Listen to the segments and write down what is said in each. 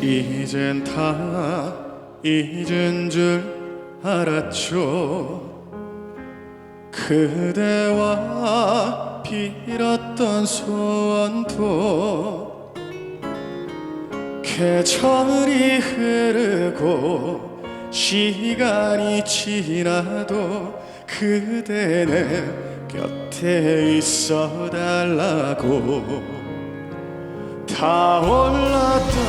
이젠 다 잊은 줄 알았죠. 그대와 빌었던 소원도 계절이 흐르고 시간이 지나도 그대 내 곁에 있어 달라고 타올랐던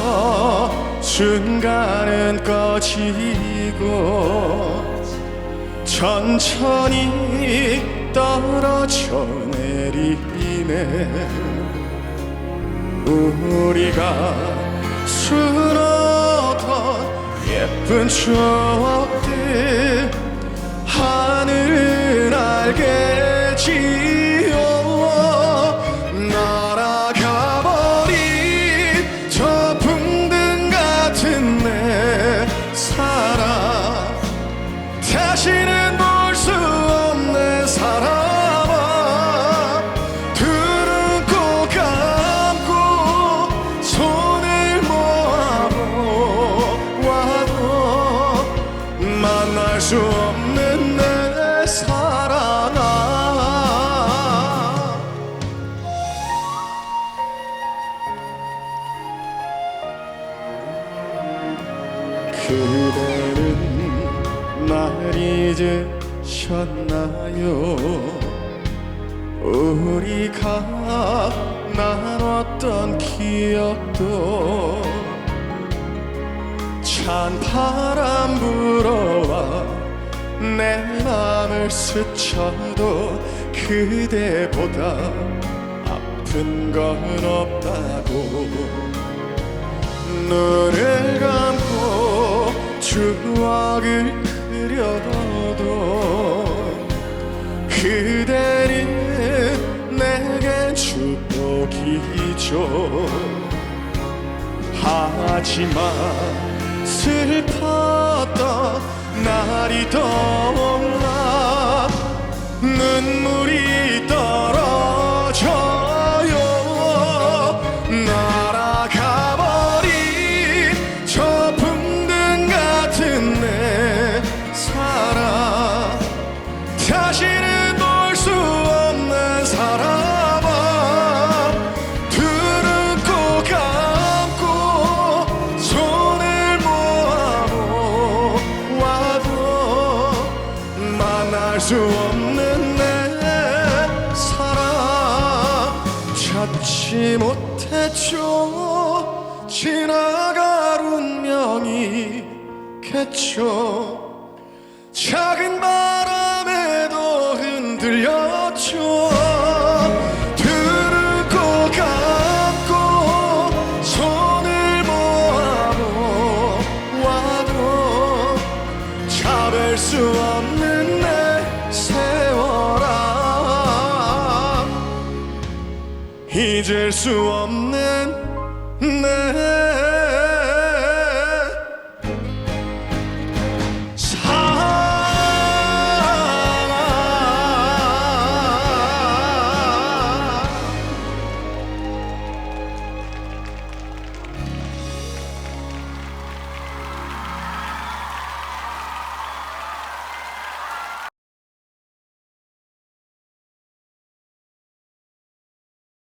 순간은 꺼지고 천천히 떨어져 내리네. 우리가 수놓던 예쁜 추억들 만날 수 없는 내 사랑아. 그대는 날 잊으셨나요? 우리가 나눴던 기억도 찬 바람 불어와 내 맘을 스쳐도 그대보다 아픈 건 없다고. 눈을 감고 추억을 그려도 그대는 내겐 축복이죠. 하지만 슬펐던 날이 떠올라 수 없는 내 사랑 찾지 못했죠 지나갈 운명이겠죠. 작은 바람에도 흔들렸죠 꼭 감고 손을 모아 보아도 잡을 수 없는 잊을 수 없는 내